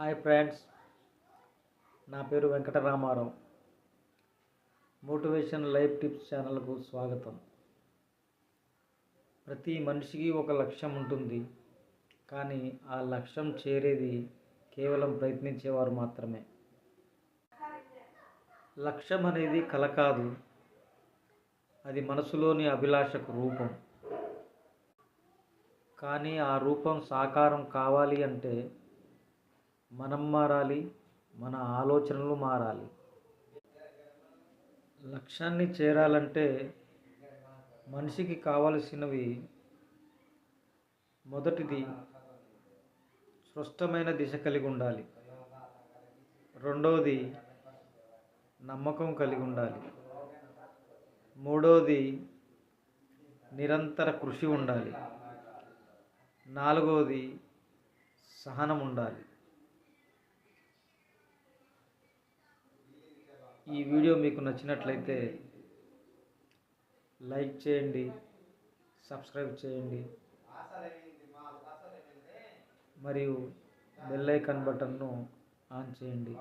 Hi friends నా పేరు Venkataramarao. Motivation life tips ఛానల్కు స్వాగతం. ప్రతి మనిషికి ఒక లక్ష్యం ఉంటుంది కానీ ఆ లక్ష్యం చేరేది కేవలం ప్రయత్నించేవారు మాత్రమే. లక్ష్యం అనేది కల కాదు అది మనసులోని అభిలాషకు రూపం. కానీ ఆ రూపం సాకారం కావాలి అంటే మనం మారాలి మన ఆలోచనలు మారాలి. లక్ష్యాన్ని చేరాలంటే మనిషికి కావలసినవి మొదటిది స్పష్టమైన దిశ కలిగి ఉండాలి. రెండవది నమ్మకం కలిగి ఉండాలి. మూడవది నిరంతర కృషి ఉండాలి. నాలుగవది సహనం ఉండాలి. ఈ వీడియో మీకు నచ్చినట్లయితే లైక్ చేయండి సబ్స్క్రైబ్ చేయండి. మరియు బెల్ ఐకాన్ బటన్ను ఆన్ చేయండి.